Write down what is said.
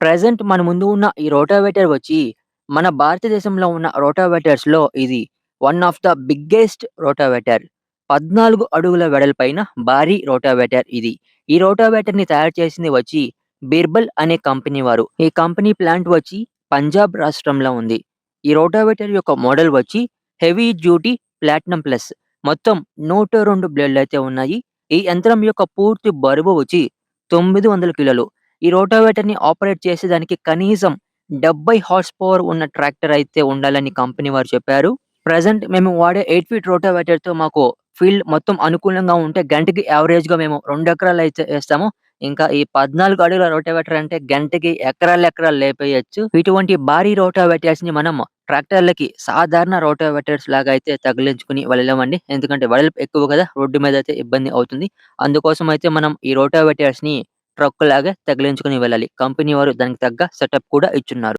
Present మన ముందు ఉన్న ఈ రోటావేటర్ వచ్చి, మన భారతదేశంలో ఉన్న రోటావేటర్స్‌లో ఇది one of the biggest rotavator. 14 అడుగుల వెడల్పైన భారీ రోటావేటర్ ఇది. ఈ రోటావేటర్‌ని తయారు చేసింది వచ్చి బీర్బల్ అనే కంపెనీ వారు. ఈ కంపెనీ ప్లాంట్ వచ్చి పంజాబ్ రాష్ట్రంలో ఉంది. ఈ రోటావేటర్ యొక్క మోడల్ వచ్చి హెవీ డ్యూటీ ప్లాటినం ప్లస్. మొత్తం నూట రెండు బ్లేడ్లు అయితే ఉన్నాయి. ఈ యంత్రం యొక్క పూర్తి బరువు వచ్చి 900 కిలోలు. ఈ రోటోవేటర్ని ఆపరేట్ చేసేదానికి కనీసం 70 హార్స్ పవర్ ఉన్న ట్రాక్టర్ అయితే ఉండాలని కంపెనీ వారు చెప్పారు. ప్రజెంట్ మేము వాడే ఎయిట్ ఫీట్ రోటోవేటర్తో మాకు ఫీల్డ్ మొత్తం అనుకూలంగా ఉంటే గంటకి యావరేజ్‌గా మేము రెండు ఎకరాలు అయితే వేస్తాము ఇంకా ఈ 14 అడుగుల రోటావేటర్ అంటే గంటకి ఎకరాలు ఎకరాలు లేపేయొచ్చు. ఇటువంటి భారీ రోటావేటర్స్‌ని మనం ట్రాక్టర్‌లకి సాధారణ రోటావేటర్స్ లాగా అయితే తగిలించుకొని వెళ్ళలేమండి. ఎందుకంటే వెడల్పు ఎక్కువ కదా! రోడ్డు మీద అయితే ఇబ్బంది అవుతుంది. అందుకోసం అయితే మనం ఈ ట్రక్ లాగా తగిలించుకొని వెళ్ళాలి. కంపెనీ వారు దానికి తగ్గ సెటప్ కూడా ఇచ్చున్నారు.